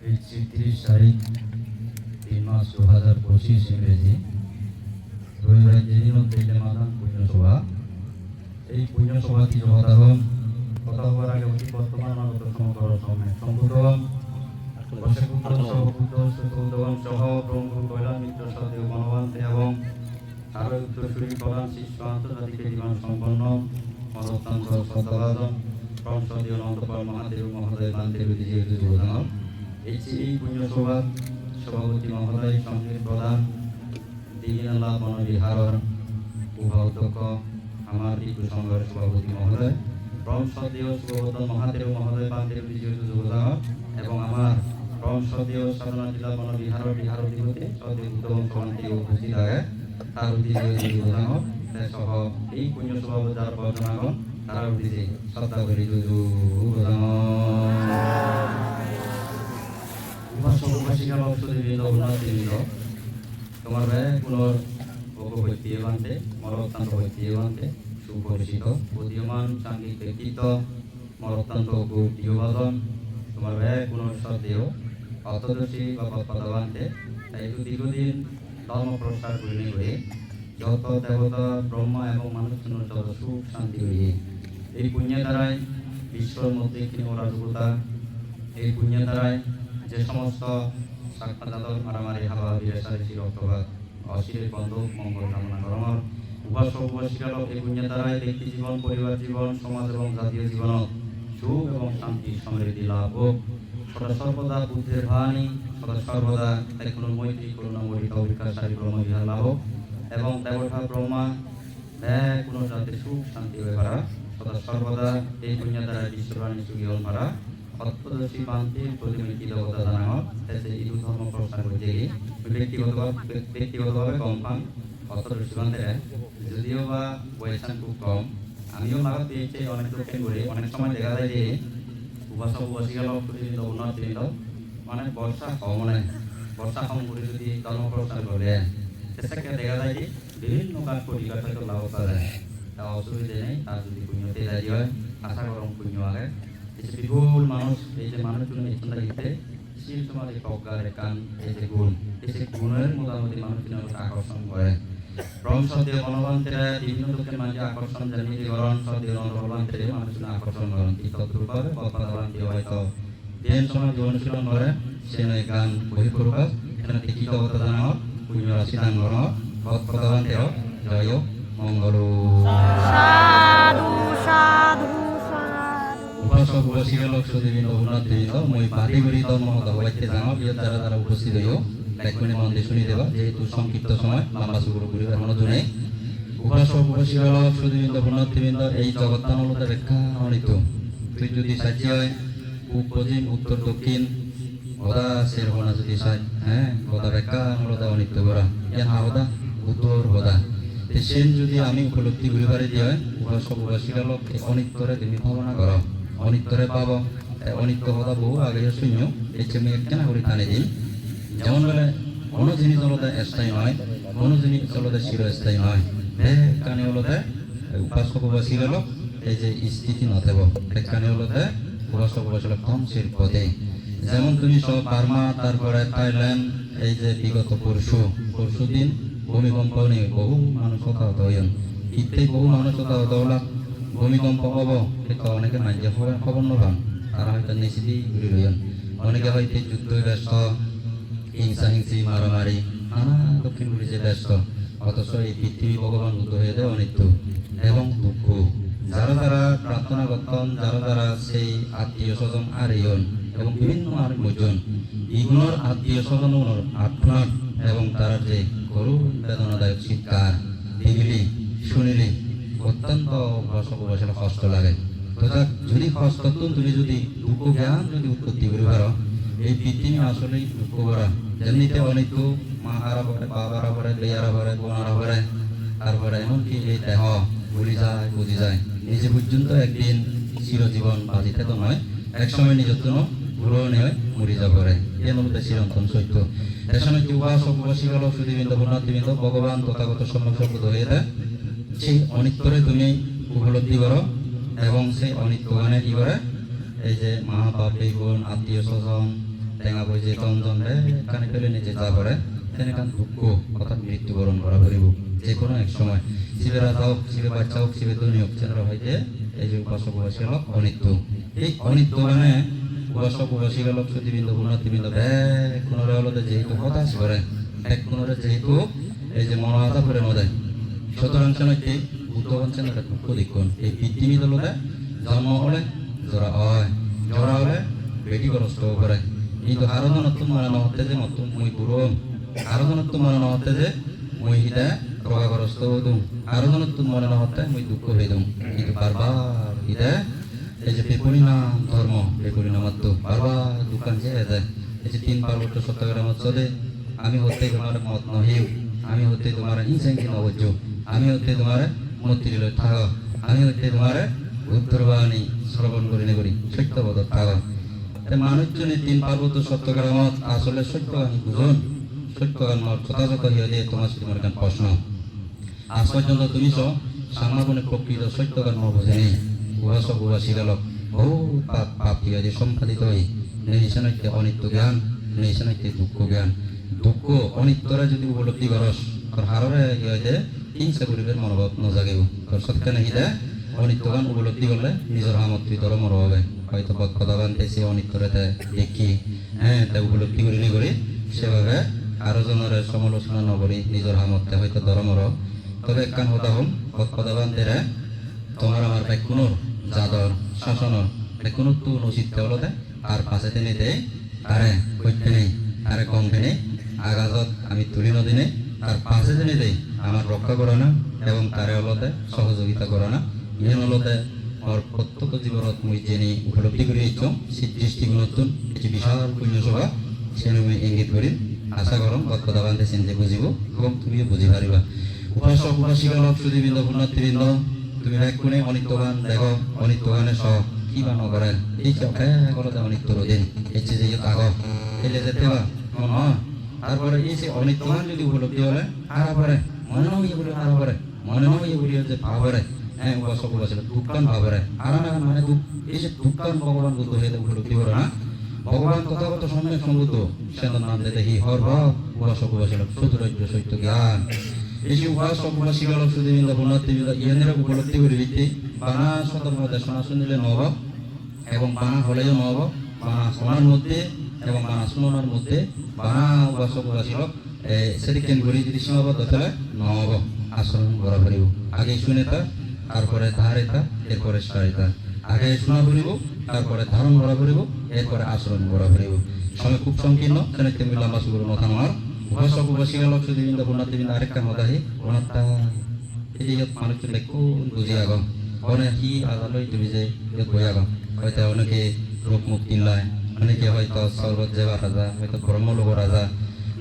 তিরিশ তারিখ, তিন মাস দু হাজার পঁচিশ ইংরেজি। রবিবার যেদিন দিল্লি মাদান পুণ্যসভা। এই পুণ্যসভাটি জগদাগম কথা হওয়ার আগে অতি বর্তমান মানত সমগ্র সময় সম্ভূতম বসেপুত্র সহপুত্র সুতৌদম সহ ব্রহ্ম, কৈলাস, মিত্র সদেব বনবান্তে এবং আরও উত্তরসূরি প্রধান শিষ্য, আন্তর্জাতিক জীবন সম্পন্ন মদত্তান্ত সত্যবাদন মহাদেব যোগদান এই পুণ্যসভা সভাপতি মহোদয় সংগীত প্রধান দিগিনাল্লাহ বনবিহারর উপাধ্যক্ষ আমার টিপু সংঘের সভাপতি মহোদয় ব্রহ্মসদীয় সুবোধন মহাদেব মহোদয় বান্তে বিধি যোগদান এবং আমার ব্রহ্মসদীয় সাধনা জেলা বনবিহার বিহার অধিপতি সদীয় উত্তম সমান্তি উপস্থিত আগে। তার উদ্দেশ্যে যোগদান সহ এই পুণ্য সভা যার বর্জনাগণ তার উদ্দেশ্যে শ্রদ্ধা করি যোগদান উপাসক অংশদেবীন্দ্র উন্নতিবৃন্দ তোমার ব্যয় পুনর ভোগবৈত্যে বান্তে মরত্তান্ত বৈত্যে বান্তে সুপরিচিত। উদীয়মান সাংঘিক ব্যক্তিত্ব, মরত্তান্ত প্রিয়বাদন তোমার ব্যয় পুনর শ্রদ্ধেয় অর্থদর্শী বা পদবান্তে তাই তো দীর্ঘদিন ধর্ম প্রসার করিনি হয়ে যত দেবতা, ব্রহ্মা এবং মানুষ যত সুখ শান্তি হয়ে এই পুণ্য দ্বারাই বিশ্বর মধ্যে কি অরাজকতা এই পুণ্য দ্বারাই যে সমস্ত সাক্ষাৎ মারামারি হাবা বিরেসারেসি রক্তপাত অশিরের বন্ধ, মঙ্গল কামনা করমর উপাসক উপাসিকালক এই পুণ্য দ্বারাই ব্যক্তি জীবন, পরিবার জীবন, সমাজ এবং জাতীয় জীবন সুখ এবং শান্তি, সমৃদ্ধি লাভ হোক। সদা সর্বদা বুদ্ধের ভানি সদা সর্বদা কোনো মৈত্রী করুণা মরিকা অভিকাশারী ব্রহ্ম বিহার লাভ হোক এবং দেবতা, ব্রহ্মা ব্যয় কোনো যাতে সুখ, শান্তি হয়ে পারা সদা সর্বদা এই পুণ্য দ্বারা বিশ্ববাণী সুগীয়ন পারা অত্যদর্শী পান্তি প্রতিমূর্তি দেবতা জানাঙত তেছে হিন্দু ধর্ম প্রচার করতে ব্যক্তিগত ব্যক্তিগতভাবে কম পান। অত্যদর্শী পান্তে যদিও বা বয়সান খুব কম। আমিও লাগাত পেয়েছি অনেক দক্ষিণ করে। অনেক সময় দেখা যায় যে উপাসক উপাসিকা লোক প্রতিদিন উন্নতি মানে বর্ষা কম মানে। বর্ষা কম করে যদি ধর্ম প্রচার করে। সেটাকে দেখা যায় যে বিভিন্ন কাজ পরিকার থেকে লাভ পাওয়া যায়। তা অসুবিধে নেই। তার যদি পুণ্যতে রাজি হয়, আশা করম পুণ্য আগে যে বিপুল মানুষ, এই যে নিচ্ছেন দিতে শিল তোমার এই প্রজ্ঞা রেখান এই যে গুণ, এই যে গুণের মোটামুটি মানুষকে আকর্ষণ করে। ব্রহ্ম সদ্য বনবান্তেরা বিভিন্ন লোকের মাঝে আকর্ষণ জানিয়ে গরণ সদ্য বনবান্তেরে মানুষকে আকর্ষণ করেন। কি তদ্রুপভাবে পদ্মাবান্তি হয়তো সময় যে অনুশীলন করে, সে নয় গান বহিঃপ্রকাশ, এখানে কি অবদান পুণ্য রাশি দান করো পদ্মাবান্তের জয় মঙ্গল। সাধু সাধু। উপাসক উপাসিকা লক্ষ্য দেবী রঘুনাথ দেবী মই বাদি বাড়ি ধর্ম হইতে জানাও বিয়ের দ্বারা দ্বারা উপস্থিত হইও ব্যাকুণী মন্দির শুনি দেবা যেহেতু সংক্ষিপ্ত সময় লম্বা শুরু করিবার মনোযোগ নেই উপাসক লক্ষ্য দেবী রঘুনাথ দেবী এই জগত্তানলতা ব্যাখ্যা অনিত তুই যদি সাহায্য হয় পূব পশ্চিম উত্তর দক্ষিণ গদা সের হনা যদি সাজ হ্যাঁ গদা ব্যাখ্যা নলতা অনিত্য করা ইয়ান হাওদা উত্তর গদা সেন যদি আমি উপলব্ধি করিবারে দিয়ে উপাসক উপাসিকা লোক অনিত্যরে তুমি ভাবনা করো অনিত্যরে পাব। অনিত্য কথা বহু আগে শূন্য এই চেমে কেন করে টানে দিন যেমন বলে, কোনো জিনিস হলতে স্থায়ী নয় কোনো জিনিস হলতে চিরস্থায়ী নয় হে কানে হলতে উপাসক উপাসিকা লোক এই যে স্থিতি নথেব। কানে হলতে উপাসক উপাসিকা কম শির পদে। যেমন তুমি সব বার্মা তারপরে থাইল্যান্ড এই যে বিগত পরশু পরশু দিন ভূমিকম্প নিয়ে বহু মানুষ হতাহত হইন ইত্যেই বহু মানুষ হতাহত হলা। ভূমিকম্প হব, কিন্তু অনেকে মাঝে খবর নলাম তারা হয়তো নিশ্চিতই ঘুরে রইন অনেকে হয়তো যুদ্ধ ব্যস্ত, হিংসা হিংসি মারামারি, নানা দক্ষিণ যে ব্যস্ত। অথচ এই পৃথিবী ভগবান উদ্ধ হয়ে দেয় অনিত্য এবং দুঃখ। যারা যারা প্রার্থনা করতেন, যারা যারা সেই আত্মীয় স্বজন আর ইয়ন এবং বিভিন্ন আর লোকজন ইগনোর আত্মীয় স্বজন আপনার এবং তারা যে করু বেদনাদায়ক চিৎকার। দেখিলি, শুনিলি অত্যন্ত বসবাসের কষ্ট লাগে। তো যাক, যদি কষ্ট তুমি যদি দুঃখ জ্ঞান যদি উৎপত্তি করে পারো, এই পৃথিবী আসলেই দুঃখ করা যেমনিতে অনেক মা হারা পরে বাবারা পরে বেয়ারা পরে বোনারা পরে, তারপরে এমনকি এই দেহ ভুলি যায়, বুঝি যায়। নিজে পর্যন্ত একদিন চিরজীবন বাজিতে তো নয়, একসময় নিজের জন্য গ্রহণে হয় মরি যাব পারে এর মধ্যে চিরন্তন সত্য। এসময় কি উপাসক উপাসিকাল সুদীবৃন্দ ভগবান তথাগত সম্যক শব্দ হয়ে সেই অনিত্যরে তুমি উপলব্ধি করো এবং সেই অনিত্য গানে কি করে? এই যে মা বাপ বোন, আত্মীয় স্বজন, টেঙা বই যে তঞ্জন রে কানে পেলে নিজে যা পরে তেনেকান দুঃখ অর্থাৎ মৃত্যুবরণ করা পারিব যে কোনো এক সময়। শিবে রাজা হোক, শিবে বাচ্চা হোক, শিবে ধনী হোক চন্দ্র হইতে এই যে উপাসক উপাসী হল অনিত্য। এই অনিত্য মানে উপাসক উপাসী হল সতীবৃন্দ উন্নতিবৃন্দ এক কোনরে হলতে যেহেতু হতাশ করে এক কোনরে যেহেতু এই যে মনোহাতা করে নদে এই পৃথিবী দলতে জন্ম হলে জোড়া হয়। জোড়া হলে বেটি গ্রস্ত করে কিন্তু আরাধনত্ব মানে নহতে যে মত মই গুরুম আরাধনত্ব মানে নহতে যে মই হিদা প্রভাগ্রস্ত হদুম আরাধনত্ব মানে নহতে মই দুঃখ হয়ে দুম কিন্তু বারবার হিদা এই যে বেপরিণাম ধর্ম বেপরিণামাত্ম বারবার দোকান যে যায়। এই যে তিন পার্বত্য সত্যগ্রাম চলে। আমি হতে তোমার মত নহিও আমি হতে তোমার হিংসাঙ্গি নবজ্য আমি হতে তোমার মূর্তির থাক। আমি হতে তোমার উত্তরবাণী শ্রবণ করি নে করি। সত্যবদ থাক। মানুষজনে তিন পার্বত্য সত্যগ্রামত আসলে সত্য আমি বুঝুন। সত্য আমার যথাযথ হিয়া দিয়ে তোমার তোমার গান প্রশ্ন। আজ পর্যন্ত তুমি চ সামাগুণে প্রকৃত সত্য গান বুঝেনি উহাস উহা শিরালক বহু পাপ পাপ হিয়া দিয়ে সম্পাদিত হই। নিশানৈতে অনিত্য জ্ঞান নিশানৈতে দুঃখ জ্ঞান। দুঃখ অনিত্যরা যদি উপলব্ধি করস, তোর হাররে হিয়াতে হিংসা করিবের মনোভাব নজাগিব। তোর সৎকানে হিদে অনিত্য গান উপলব্ধি করলে নিজের সামর্থ্য ধর্মর হবে হয়তো পদ কথা বানতে সে অনিত্যরে দেখি। হ্যাঁ তা উপলব্ধি করি নি করি। সেভাবে আরও জনের সমালোচনা নকরি নিজের সামর্থ্যে হয়তো ধর্মর তবে একখান হতা হল, পদ কথা বানতে তোমার আমার ব্যাকুণর, যাদর, শাসনর ব্যাকুণর তো নচিত্তে হলতে আর পাশে তেনে দেয় তারে কইতে নেই, তারে কম নেই। আগাজত আমি তুলি নদিনে তার পাশে তেনে দেই আমার রক্ষা করে না এবং তারে হলতে সহযোগিতা করে না। ইহেন হলতে আমার প্রত্যক্ষ জীবনত মুই জেনে উপলব্ধি করে ইচ্ছ সেই দৃষ্টিগুণতুন এটি বিশাল পুণ্যসভা, সেন মুই ইঙ্গিত করি আশা করম কথা বান্ধেছেন যে বুঝিব এবং তুমিও বুঝি পারিবা। উপাসক লোক সুদীবৃন্দ পুণ্যার্থীবৃন্দ, তুমি এক কোণে অনিত্যগান দেখো অনিত্যগানে সহ কি বা নকরেন এই চোখে করতে অনিত্য রোজেন এই যে যে আগ এলে যেতে বা তারপরে এই যে অনিত্যগান যদি উপলব্ধি হলে আর পরে মনে নয় বলে আর পরে মনে নয় বলে যে ভাবরে হ্যাঁ উপাসক উপাসিক দুঃখান ভাবরে আর না মানে দুঃখ যে দুঃখান ভগবান বুদ্ধ হয়ে উপলব্ধি করে না, ভগবান তথাগত সম্যক সমুদ্র সেন্দন নাম দেতে হি হর ভাব উপাসক উপাসিক সুদুরাজ্য সত্য জ্ঞান। উপাসক উপাসিক লোক সুদীবৃন্দ পুণ্যার্থীবৃন্দ ইহানের উপলব্ধি করে ভিত্তি, বানা সতর্ক দেশনা শুনিলে নব এবং বানা হলেও নব বানা শোনার মধ্যে এবং বানা শুনানোর মধ্যে বানা উপাসক উপাসিক সেটি কেন করি যদি সীমাবদ্ধ তাহলে নব আচরণ করা পারিব আগে শুনে তা তারপরে ধারিতা এরপরে সারিতা আগে শোনা করিব তারপরে ধারণ করা করিব এরপরে আচরণ করা করিব সময় খুব সংকীর্ণ সেনে তেমনি লম্বা সুগুলো নথানোর উপাসক উপাসিকা লোক সুদীবিন্দু পুণ্যার্থীবৃন্দ আরেকটা মত আহি অনাত্তা এই যে ইয়াত মানুষ দেখো, বুঝি আগম অনে হি আজালৈ তুমি যে বই আগম হয়তো অনেকে রোগ মুক্তি লয় অনেকে হয়তো সর্বত যেবা রাজা হয়তো ব্রহ্মলোক রাজা।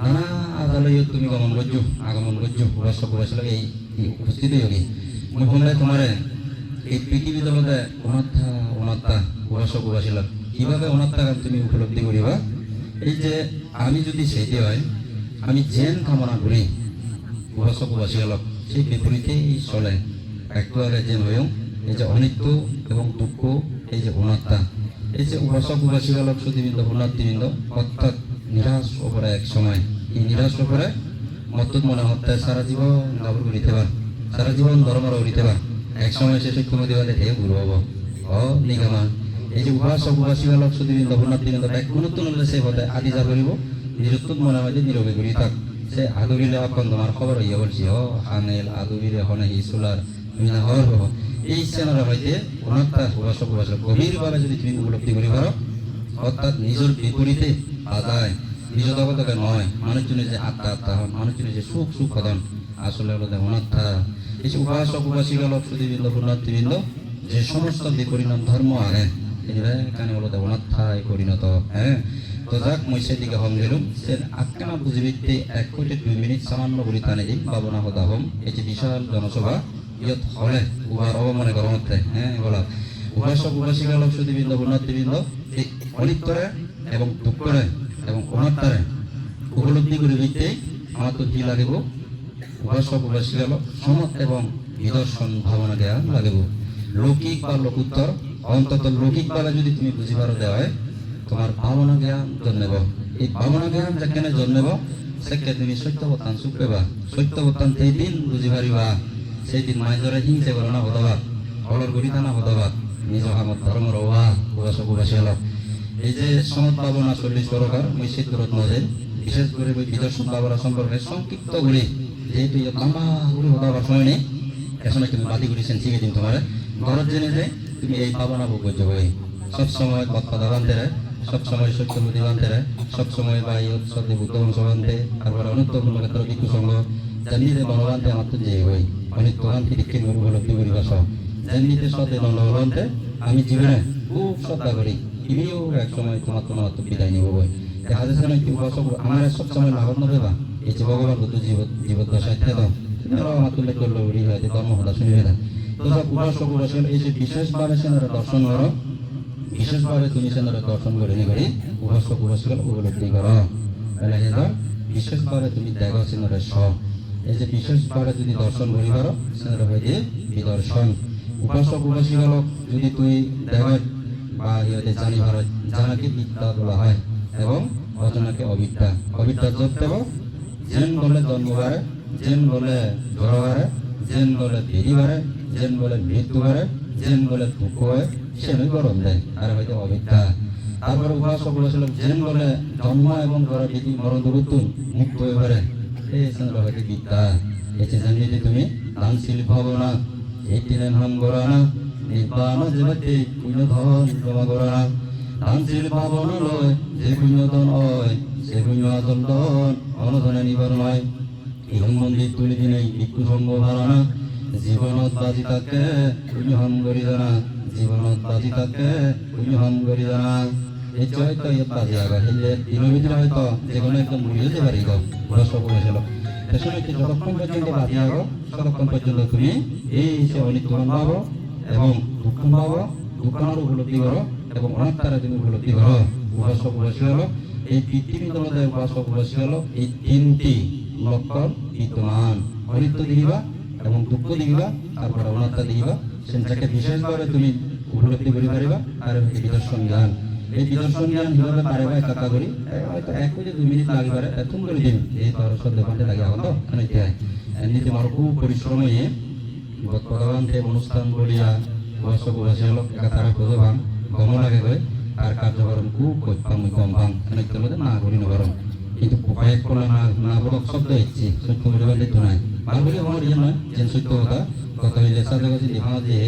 নানা আজালৈ ইয়াত তুমি গমন করছ, আগমন করছ উপাসক উপাসিক এই উপস্থিত হয়ে মই শুনলে তোমারে এই পৃথিবী তলতে অনাত্মা অনাত্মা উপাসক উপাসিক কীভাবে অনাত্মা তুমি উপলব্ধি করিবা? এই যে আমি যদি সেইটি হয়, আমি জেন কামনা করি উপাসক উপাসিকালক সেই বিপরীতেই চলে। একটু আগে যে হয়েও এই যে অনিত্য এবং দুঃখ, এই যে অনাত্মা। এই যে উপাসক উপাসিকালক সুদীবৃন্দ পুণ্যার্থীবৃন্দ অর্থাৎ নিরাশ ওপরে এক সময়। এই নিরাশ ওপরে মত্তুত মনে হত্যা সারা জীবন লাভর করিতে পার। সারা জীবন ধর্মর করিতে পার। এক সময় সে সত্যমতি দেওয়ালে হে গুরু হব অ নিগমা এই যে উপাসক উপাসিকালক সুদীবৃন্দ পুণ্যার্থীবৃন্দ এক গুরুত্ব নলে সে হতে আদি যা করিব নিরুত্তম মনে যে নীরবে ঘুরি থাক। সে আদুবিলে এখন তোমার খবর হইয়া বলছি, ও আনেল আদুবিলে এখন হি সোলার তুমি হর হব। এই উপাসক গভীরভাবে যদি তুমি উপলব্ধি করি পারো, অর্থাৎ নিজের বিপরীতে আদায় নিজ জগতকে নয় মানুষজনের যে আত্মা আত্মা হন মানুষজনের যে সুখ সুখ হদন আসলে হলো অনাত্মা। এই উপাসক যে সমস্ত বিপরিণাম ধর্ম এরা এখানে হলো অনাত্মায় পরিণত হ্যাঁ? তো যাক, মই সেদিকে হম গেলুম। সে আটকানা বুঝিবিতে এক কোটি দুই মিনিট সামান্য বলি টানে দিম বাবনা হতা হম এই যে বিশাল জনসভা ইয়ত হলে উহার অবমনে গরমতে হ্যাঁ বলা। উপাসক উপাসিকা লোক সুদীবৃন্দ পুণ্যার্থীবৃন্দ এই অনিত্যরে এবং দুঃখরে এবং অনাত্মারে উপলব্ধি করে দিতে আমার তো কি লাগিব? উপাসক উপাসিকা লোক সমত এবং নিদর্শন, ভাবনা, জ্ঞান লাগিব। লৌকিক বা লোকোত্তর, অন্তত লৌকিক বেলা যদি তুমি বুঝিবার দেওয়া তোমার ভাবনা জ্ঞান জন্মেব। এই ভাবনা জ্ঞান যেখানে জন্মেব সেকে তুমি সত্য বতান পেবা। সত্য বতান সেই দিন বুঝি পারিবা সেই দিন মাইজরে হিংসে করো না হতবা অলর গড়ি থানা হতবা নিজ কামত ধর্মর ওয়া কুবাস কুবাসী হল এই যে সমত ভাবনা চল্লিশ প্রকার মই সিদ্ধরত নজেন বিশেষ করে বিদর্শন ভাবনা সম্পর্কে সংক্ষিপ্ত করে যেহেতু লম্বা করে হতাবার সময় নেই এখন তুমি বাদি করেছেন শিখে দিন তোমার। ঘরত জেনে যে, তুমি এই ভাবনা ভোগ করছ বই। সব সময় কথা বানতে রে, সব সময় সত্য বুদ্ধি বানতে রে, সব সময় বা এই উৎসবে বুদ্ধ বংশ বানতে তারপরে অনুত্তমূল ক্ষেত্রে ভিক্ষু সঙ্গ জানিতে বনবান্তে আমার তো যে অনিত্য বান্তি দিকে মরু উপলব্ধি করিবা সব? জানিতে সতে নলবান্তে আমি জীবনে খুব শ্রদ্ধা করি। তুমিও এক সময় তোমার তোমার তো বিদায় নিব বই দেখা যাচ্ছে না কি উপাসক আমার সব সময় লাভত নবেবা এই যে ভগবান বুদ্ধ জীব জীবদ্দশায় থেদ আমার তুলে করল উড়ি হয়ে ধর্ম হতা শুনিবে না তো সব উপাসক উপাসক এই যে বিশেষভাবে সেনারা দর্শন করো। তুমি সেনারা দর্শন করে নি করে উপলব্ধি করো। তুমি দেখো সেনারা স যে বিশেষভাবে যদি দর্শন করি পারো সেনারা হয়ে বিদর্শন। উপাসক উপাসিকালক যদি তুই দেখ বা ইহতে জানি ভারত, জানাকে বিদ্যা বলা হয় এবং অজনাকে অবিদ্যা। অবিদ্যা যোগ দেব জেন বলে জন্ম বাড়ে জেন বলে জ্বর বাড়ে জেন বলে দেরি বাড়ে জেন বলে মৃত্যু বাড়ে জেন বলে দুঃখ হয় সে নয় গরম দেয় আর হয়তো অবিদ্যা। তারপরে উপাসক বলেছিল জেন বলে জন্ম এবং গড়া বিধি মরণ দুরুতুন মুক্ত হয়ে এসে জানিয়ে যে তুমি দানশীল ভাবনা এই তিনের নাম গড়ানা নির্বাণ জগতে পুণ্য ধন জমা গড়ানা দানশীল ভাবনা লয় পুণ্য ধন হয়, সে ইহন মন্দির তুলি দিনে ভিক্ষু সঙ্গ ধারণা। জীবনত বাজি তাকে পুণ্য হম করি জানা। জীবনত বাজি তাকে পুণ্য হম করি জানা। এই যে হয়তো এই বাজি আগা হেলে দিনের ভিতরে হয়তো যে কোনো একদম মরে যেতে পারি গো, বয়স্ক করেছিল পেছনে কি যতক্ষণ পর্যন্ত বাজি আগো ততক্ষণ পর্যন্ত তুমি এই সে অনিত্যমান ভাবো এবং দুঃখ ভাবো দুঃখের উপলব্ধি করো এবং অনেক তারা তুমি উপলব্ধি করো। উপাসী হলো, এই পৃথিবী তোমাদের উপাসী হলো, এই তিনটি লক্ষণ বিদ্যমান। অনিত্য দেখিবা এবং দুঃখ দেখিবা, তারপরে অনাত্মা দেখিবা। সেটাকে বিশেষভাবে তুমি উপলব্ধি করি পারিবা আর বিদর্শন জ্ঞান এই বিদর্শন জ্ঞান কীভাবে পারিবা একাকা করি হয়তো এক মিনিট, দুই মিনিট লাগি পারে এত করে দিন। এই তোর সব দেখাতে লাগে এখন তো এমনিতে এমনিতে আমার খুব পরিশ্রম হয়ে ভগবানতে অনুষ্ঠান বলিয়া বয়স বয়সে হলো একা তারা খোঁজো ভাঙ গম লাগে গৈ আর কার্যকরণ খুব মুই কম ভাঙ এমনিতে মধ্যে না করি নগরম। কিন্তু কয়েক কোলা না না বড় শব্দ ইচ্ছি সত্য বলিবার দিত নাই। ভালো বলে আমার ইয়ে নয় যে সত্য কথা কথা হইলে সাথে কাছে দেখা যে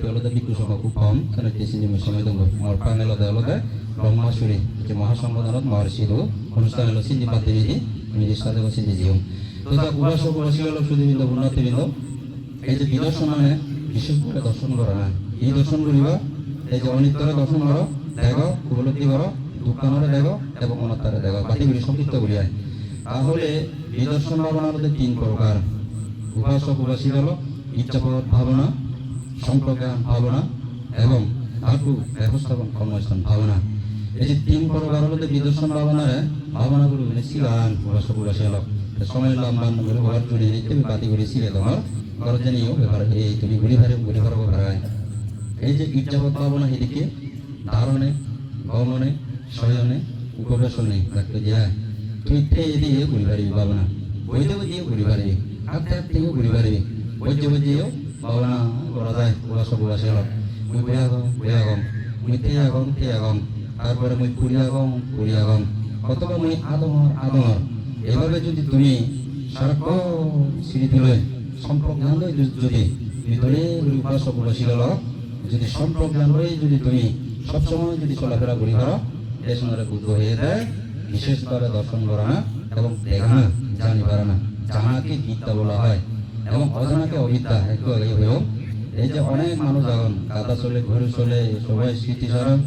তেওঁলোকে বিকু সময় খুব কম। কাৰণ তিনিদিন সময় দङ মোৰ পানেল তেওঁলোকে ব্ৰহ্মাচুৰী যে মহাসম্বোধনত মহৰ্ষিৰো অনুষ্ঠান হলো চিন্তি পাতি নিদি আমি সাথে চিন্তি জীৱ তো যা উপাসক উপাসিকালক সুদীবৃন্দ উন্নতিবৃন্দ এই যে বিদর্শন মানে বিশেষ করে দর্শন করা না। এই দর্শন করিবা, এই যে অনিত্যরে দর্শন করো, দেখো উপলব্ধি করো দুঃখানরে দেখো এবং অনাত্মারে দেখো। বাকিগুলি সংক্ষিপ্ত করিয়ায় তাহলে বিদর্শন ভাবনা মধ্যে তিন প্রকার। উপাসক উপাসী হলো ইচ্ছাপদ ভাবনা সম্প্রজ্ঞান ভাবনা এবং ধাতু ব্যবস্থাপন কর্মস্থান ভাবনা। এই যে তিন প্রকার হলো বিদর্শন ভাবনার, ভাবনাগুলো উপাসী হলো সময় ঘর চুরি তুমি বাতি করে শিখে তোমার ঘর জানিও ব্যাপার এই তুমি গুলি ভারে, গুলি ভারব ভাড়ায় এই যে ভাবনা এদিকে, ধারণে, গমনে, শয়নে, উপবেশনে যায় তুই দিয়ে পারিবি ভাবনা। বইতে করা যায় হল মুই বইয়া গম বইয়া গম মুই তেয়া গম তেয়া গম তারপরে মুই কুড়িয়া গম কুড়িয়া গম অথবা মুই আদমর আদমর। এভাবে যদি তুমি সারাক্ষণ সিঁড়ি তুলে সম্প্রজ্ঞান লই যদি তুমি ধরে উপাসক উপাসী হল যদি সম্প্রজ্ঞান লই যদি তুমি সবসময় যদি চলাফেরা করি করো এ সময় বুদ্ধ হয়ে দেয় বিশেষভাবে দর্শন করা না এবং দেখা না জানি পারা না জানাকে বিদ্যা বলা হয়। এবং অজানাকে অবিদ্যা একটু আগে হয়েও এই যে অনেক মানুষ এখন কাদা চলে, ঘরে চলে, সবাই স্মৃতি স্মরণ।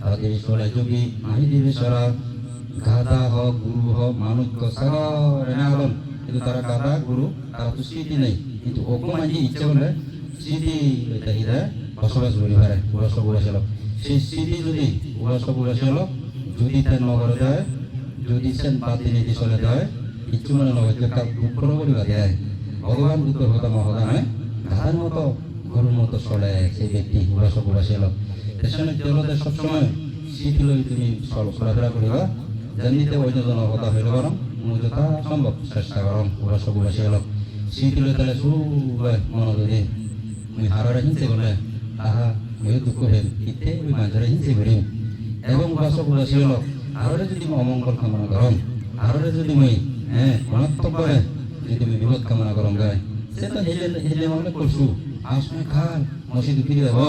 তাদের চলে যোগী মাহি দিবে সরা গাধা হোক, গুরু হোক মানুষ সাগর এনে হলন কিন্তু তারা গাধা গুরু, তারা তো স্মৃতি নেই। কিন্তু ওকো মাঝে ইচ্ছে করলে, স্মৃতি হিরে বসবাস করি পারে উপাসক উপাসল সেই স্মৃতি যদি উপাসক উপাসল যদি তার নগরে দেয়, যদি সেন পাতি নীতি চলে দেয়, কিছু মানে নগর দুঃখ করিবা দেয়। ভগবান দুঃখ হতা মহদা নয় গাধার মতো গরুর মতো চলে, সেই ব্যক্তি উপাসক উপাসল পেছনে তেওঁলোকে সবসময় সিটি লৈ তুমি চল- চলাফেরা করিবা, যেমনিতে অন্যজন কথা হইলে বরং মই যথা সম্ভব, চেষ্টা করম উপাসক উপাসী অলপ সিটি লৈ তাহলে সুবাই মনোযোগী। মই হাররে হিংসে করলে আহা মই দুঃখ হইম ইতে ওই মানুষের হিংসে করিম এবং উপাসক উপাসী অলপ আররে যদি মই অমঙ্গল কামনা করম আররে যদি মই হ্যাঁ করে যদি তুমি বিপদ কামনা করম গায় সে তো হেলে মানে করছু আসনে খান মসজিদ ফিরে যাব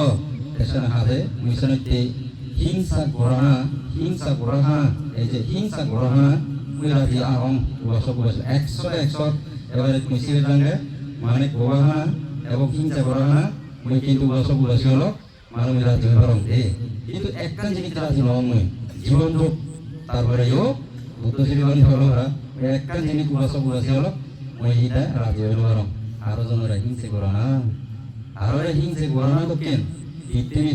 পেছনে হাতে মিশনতে হিংসা গড়ানা হিংসা এই যে হিংসা দি আহম মানে হিংসা কিন্তু মানে কিন্তু একটা জিনিস রাজি নয় মুই জীবন তারপরে বুদ্ধ একটা জিনিস হলো মই হিটা রাজি হইল পারম আরও জনরা হিংসে করো না। আরও হিংসে করো না তো কেন?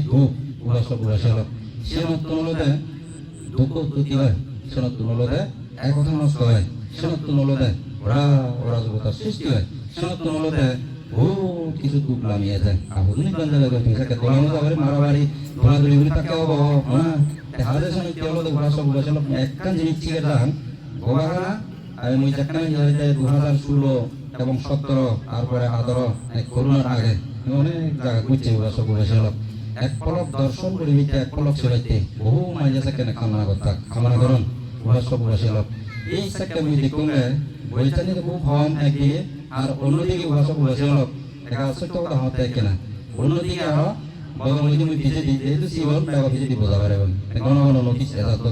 দুঃখ উবাসক উবাসী হলো সে নতুনলতে দুঃখ দুঃখী হয়। সে নতুনলতে এক কথা নষ্ট হয়। সে নতুনলতে ওরা ওরা জগতার সৃষ্টি হয়। সে নতুনলতে বহুত কিছু দুঃখ নামিয়ে যায় আধুনিক বান্ধব তুমি সাকে দোলানো যাবে মারামারি দোলাদুলি করে তাকে হব হ্যাঁ হাজার সঙ্গে কি হলো উবাসক উবাসী হলো একটা জিনিস ছিঁড়ে যান। গোবাহানা আর মুই যেখানে হইতে দু হাজার ষোলো এবং সতেরো, তারপরে আদর এক করোনার আগে আমি অনেক জায়গা ঘুরছি উবাসক উবাসী হলো এক পলক দর্শন করে হইতে, এক পলক চলাইতে বহু মাইজা সেখানে কামনা করতা। কামনা করুন উবাসক উবাসী হলো এই সেখানে মুই দেখুন বইটানি খুব হন একদিকে আর অন্যদিকে উবাসক উবাসী হলো একা সত্য কথা হতে কেনা? অন্যদিকে আরও বদল যদি মুই পিছে পিছে দিব যাবে ঘন ঘন নটিস এটা তো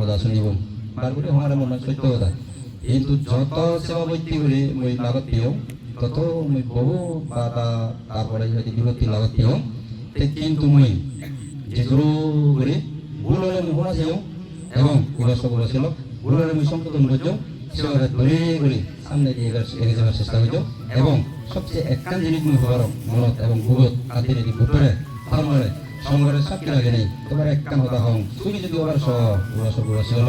হদা শুনিব। বারগুলি আমার মনে সত্য কথা। কিন্তু যত সেবা বৈতি করি মই লাগত দিও, তত মই বহু বাধা তারপরে যদি বিরতি লাগত তে কিন্তু মই যে গুরু করি ভুল হলে যাও এবং উল্লাস করেছিল ভুল হলে মই সম্পূর্ণ করছ সেভাবে ধরে করি সামনে দিয়ে এগিয়ে যাওয়ার চেষ্টা করছ এবং সবচেয়ে একখান জিনিস মই হবার মনত এবং ভূগত আদির ভিতরে ধর্মরে সংঘরে সাক্ষী লাগে নেই। তোমার একখান হতা হং তুমি যদি ওবার সহ উল্লাস করেছিল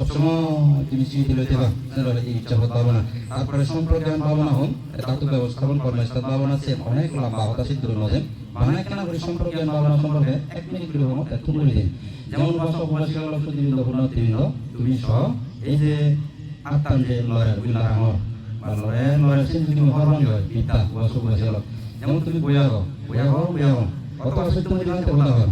সবসময় তুমি স্মৃতি লইতে হলো ইচ্ছাপদ পাবনা তারপরে সম্প্রদান ভাবনা হন ধাতু ভাবনা অনেক লম্বা হতা সিদ্ধ নজেন বানায় কেনা করে? সম্প্রদান ভাবনা সম্পর্কে এক মিনিট করে হব একটু বলে দিন। যেমন উপাসক উপাসিকা লক্ষ্মীবৃন্দ উন্নতিবৃন্দ তুমি সহ, এই যে আত্মান যে লড়াই উল্লাহ আমার বা লড়াই লড়াই সে যদি হরবান হয় উপাসক উপাসিকা যেমন তুমি বইয়া গো বইয়া গো বইয়া বছর তুমি বলা হয়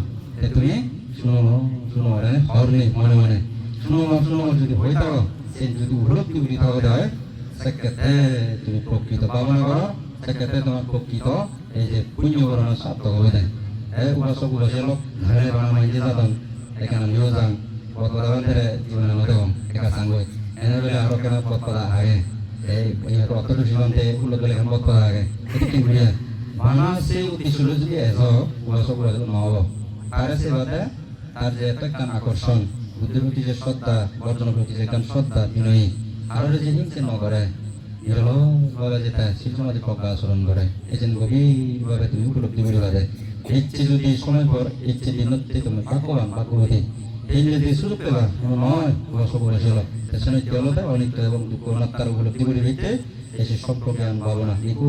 তুমি শুনো শুনো রে হরনি, মনে মনে। শুনো শুনো যদি হয়ে থাকো, সে যদি উপলব্ধি থাকো দেয় সেক্ষেত্রে তুমি প্রকৃত পাবনা করো, সেক্ষেত্রে তোমার প্রকৃত এই যে পুণ্য করণের সার্থক হবে দেয় এই উপাসক উপাসী লোক ধারে বানা মাইজে যাতন এখানে আমিও যাং। পথ পদাবান ধরে জীবনের মধ্যে কম, একা সাঙ্গ এনে বলে আরও কেন পথ পদা আগে এই অতটুকু সীমান্তে উল্লেখ করে পথ পদা আগে। এটা কি বুঝিয়া বানা সেই উদ্দেশ্য যদি এজ উপাসক উপাসক নহব তারে সেবাতে তার যে একটা আকর্ষণ বুদ্ধির প্রতি যে শ্রদ্ধা বর্জনের প্রতি যে কান শ্রদ্ধা বিনয়ী আর যে হিংসে নকরে নিরল ভাবে যেটা শিল্পমাদি প্রজ্ঞা আচরণ করে এই যে গভীরভাবে তুমি উপলব্ধি করিবা যায় ইচ্ছে যদি সময় পর ইচ্ছে দিনতে তুমি বাক্যবান বাক্যবতী এই যদি সুযোগ পেলা নয় উপাসক উপাসক পেছনে তেলতে অনিত্য এবং দুঃখ অনাত্মার উপলব্ধি করে হইতে এসে সভ্য জ্ঞান ভাবনা নিকু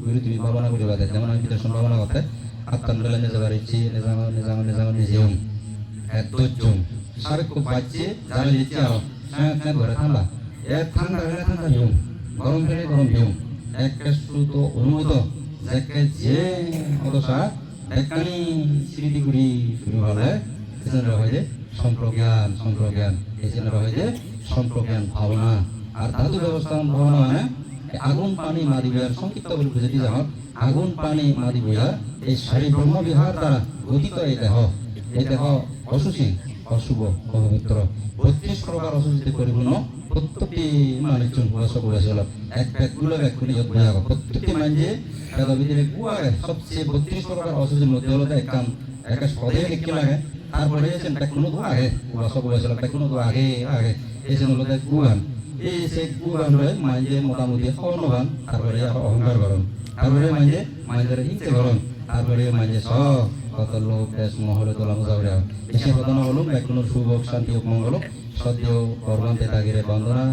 গুরু তুমি ভাবনা করিবা যায় যেমন আমি বিদর্শন ভাবনা করতে আত্মান বেলা নিজেবার ইচ্ছে নিজাম নিজাম নিজাম নিজেও একদম সারে খুব বাচ্চে জালে দিচ্ছে আরও সাঁত ঘরে ঠান্ডা এক ঠান্ডা হলে ঠান্ডা ভিউম গরম ফেলে, গরম ভিউম এক সুত অনুমত যাকে যে অদশা একখানি স্মৃতি শুরু হলে এজন্য হয় সম্প্রজ্ঞান সম্প্রজ্ঞান। এজন্য হয় সম্প্রজ্ঞান ভাবনা। আর ধাতু ব্যবস্থা ভাবনা মানে আগুন, পানি, মাদি বিহার, সংক্ষিপ্ত বলে বুঝে দিয়ে আগুন, পানি, মাদি বিহার, এই সারি ব্রহ্ম বিহার দ্বারা গঠিত এই দেহ। এই দেহ অসুচি অশুভ অপবিত্র বত্রিশ প্রকার অসুচিতে পরিপূর্ণ, প্রত্যেকটি মানুষজন বয়স বয়স হল। এক ব্যাগগুলো ব্যাগগুলি যত বোঝা প্রত্যেকটি মানুষে বেদবিধির গুয়া সবচেয়ে বত্রিশ প্রকার অসুচির মধ্যে হলো এক কাম একটা পদে লিখতে লাগে তারপরে এসেন তো আগে বয়স বয়স হল ব্যাগগুলো তো আগে আগে। এসেন হলো দেখ গুয়ান এই সে গুয়ান হয়ে মাঝে মোটামুটি অন্যবান তারপরে অহংকার করুন তারপরে মাঝে মাঝে হিংসে করুন তারপরে মাঝে সব। কত লোক দেশ মহলে তোলানো যাবে এসে প্রধান হলো শুভ শান্তি ও মঙ্গল সদ্য কর্মান্তে দাগিরে বন্দনা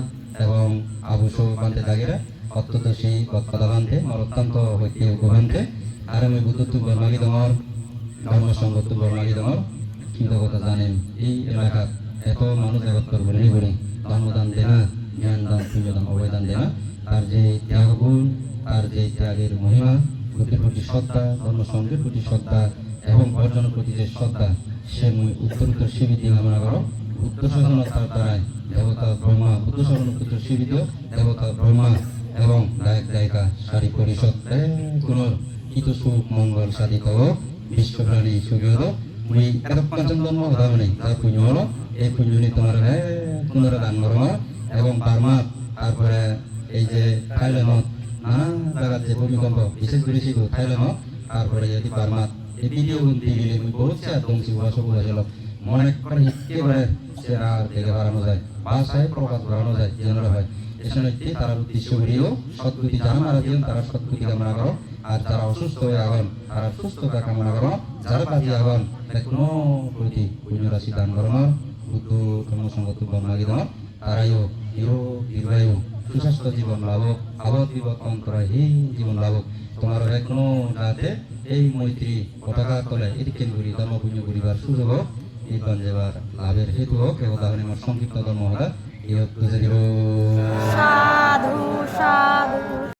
এবং আবুষ বান্তে দাগিরে অত্যদশী কৎপদাভান্তে মরত্তান্ত হইতে উপভান্তে আর আমি বুদ্ধত্ব বর্মাগি দমর, ধর্ম সংগত বর্মাগি দমর চিন্তা কথা জানেন, এই এলাকার এত মানুষ জগৎকর বলে বলি ধর্মদান দেনা জ্ঞান দান অবদান দেনা, তার যে ত্যাগগুণ, তার মহিমা, প্রতি শ্রদ্ধা, ধর্ম সঙ্গের প্রতি শ্রদ্ধা এবং অর্জনের প্রতি যে শ্রদ্ধা, সে মুই উত্তরোত্তর শিবির কামনা করো। উত্তর সাধনা তার দ্বারায় দেবতা ব্রহ্মা বুদ্ধ সাধন উত্তর শিবির দেবতা ব্রহ্মা এবং গায়ক, গায়িকা, সারি পরিষদ কোন হিত সুখ মঙ্গল সাধিত হোক। বিশ্বপ্রাণী সুবিধ মুই এত পঞ্চম জন্ম হতা মানে তার পুণ্য হলো। এই তোমার হ্যাঁ পুনরা দান করো এবং বার্মা তারপরে এই যে থাইল্যান্ড নানান জায়গার যে ভূমিকম্প, বিশেষ করে শিখো থাইল্যান্ড তারপরে যদি বার্মাত মুই বহুত সে দংশি ভাষা বলেছিল মনে করে একেবারে সে আর দেখে বাড়ানো যায় ভাষায় প্রকাশ বাড়ানো যায় যেন হয় এখানে তারা উদ্দেশ্য করিও সৎগতি যারা মারা দিলেন তারা সৎগতি কামনা করো আর যারা অসুস্থ হয়ে আগুন তারা সুস্থতা কামনা করো যারা বাজি আগুন কোনো প্রতি পুণ্য রাশি দান করো বুদ্ধ ধর্মসঙ্গত বর্ণাগি দান তারাইও হিরো দীর্ঘায়ু সুস্বাস্থ্য জীবন লাভ তোমার এই মৈত্রী পতাকা তলে ইরিকেনগুড়ি ধর্মপুণ্য করিবার সুযোগ নির্বাণ যাবার লাভের হেতু হোক, এবং তাহলে আমার সংক্ষিপ্ত ধর্ম হলা ইহত সাধু সাধু।